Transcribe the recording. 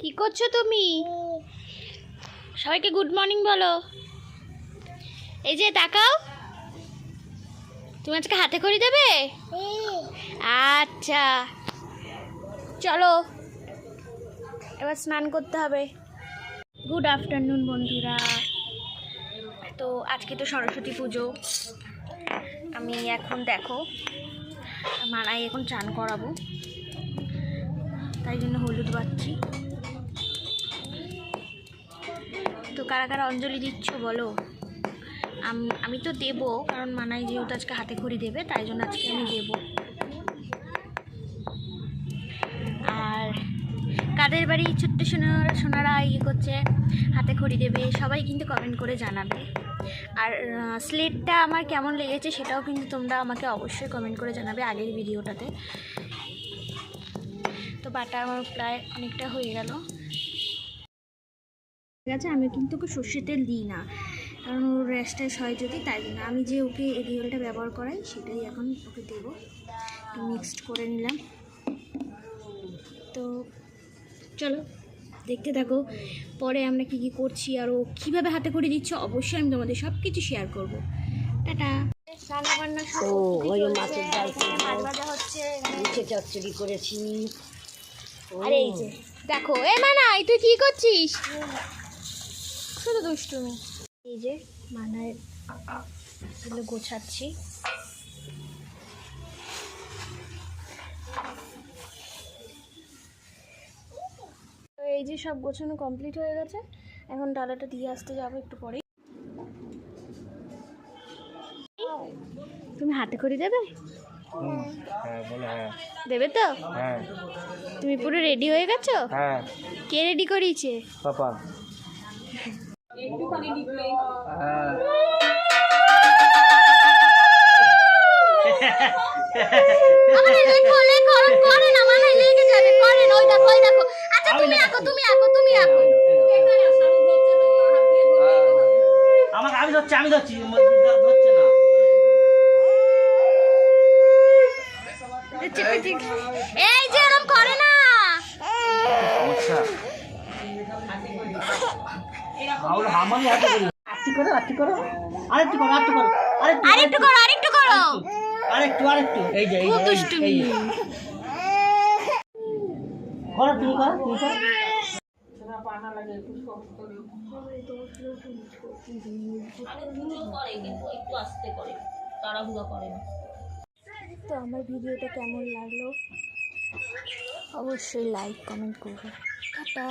কি করছ তুমি? সবাইকে গুড মর্নিং বলো। এই যে তাকাও। তুমি আজকে হাতে খড়ি দেবে? আচ্ছা। চলো, এবার স্নান করতে হবে। গুড আফটারনুন বন্ধুরা। তো আজকে তো সরস্বতী পুজো। আমি এখন দেখো, মালাই এখন চান করাবো। তাই জন্য হলুদ বাচ্ছি তো কারা কারা অঞ্জলি দিচ্ছ বলো? আমি তো দেবো, কারণ মানাই যেহেতু আজকে হাতে খড়ি দেবে, তাই জন্য আজকে আমি দেবো। আর কাদের বাড়ি ছোট্ট সোনারা সোনারা ইয়ে করছে, হাতে খড়ি দেবে, সবাই কিন্তু কমেন্ট করে জানাবে। আর স্লেটটা আমার কেমন লেগেছে সেটাও কিন্তু তোমরা আমাকে অবশ্যই কমেন্ট করে জানাবে আগের ভিডিওটাতে তো বাটা আমার প্রায় অনেকটা হয়ে গেল। ঠিক আছে? আমি কিন্তু ওকে সর্ষের তেল দিই না। কারণ ওর র্যাশটাস হয় যদি তাই জন্য। আমি যে ওকে এরিয়ালটা ব্যবহার করাই সেটাই এখন ওকে দেবো। মিক্সড করে নিলাম। তো চলো দেখতে থাকো। পরে আমরা কি কি করছি আর ও কীভাবে হাতে করে দিচ্ছে অবশ্যই আমি তোমাদের সব কিছু শেয়ার করব। টাটা। রান্না বান্না সব ও, ওই চলছে, মাছের ডাল মাছ ভাজা হচ্ছে। চচ্চড়ি করেছি। আরে এই যে দেখো। এ মানাই তুই কি করছিস? শুধু দুষ্টুমি এই যে মানায় এগুলো গোছাচ্ছি। তো এই যে সব গোছানো কমপ্লিট হয়ে গেছে। এখন ডালাটা দিয়ে আসতে যাব একটু পরেই তুমি হাতে করে দেবে? হ্যাঁ বলে হ্যাঁ। দেবে তো? হ্যাঁ। তুমি পুরো রেডি হয়ে গেছো? হ্যাঁ। কে রেডি করিয়েছে? পাপা। আমাকে আমি ধরছি আমি ধরছি ধরছে না। চিপে চিপ এই যে এরকম করে না আচ্ছা বাউল হামানি হাতে করি আরেকটু করো আরেকটু করো। আরেকটু করো আরেকটু করো। আরেকটু আরেকটু করো আরেকটু করো। আরেকটু আরেকটু। এই যে এই যে, এই যে, দুষ্টুমি এই যে। করো তুমি করো তুমি করো। তো আমার ভিডিওটা কেমন লাগল? অবশ্যই লাইক কমেন্ট করবে টাটা।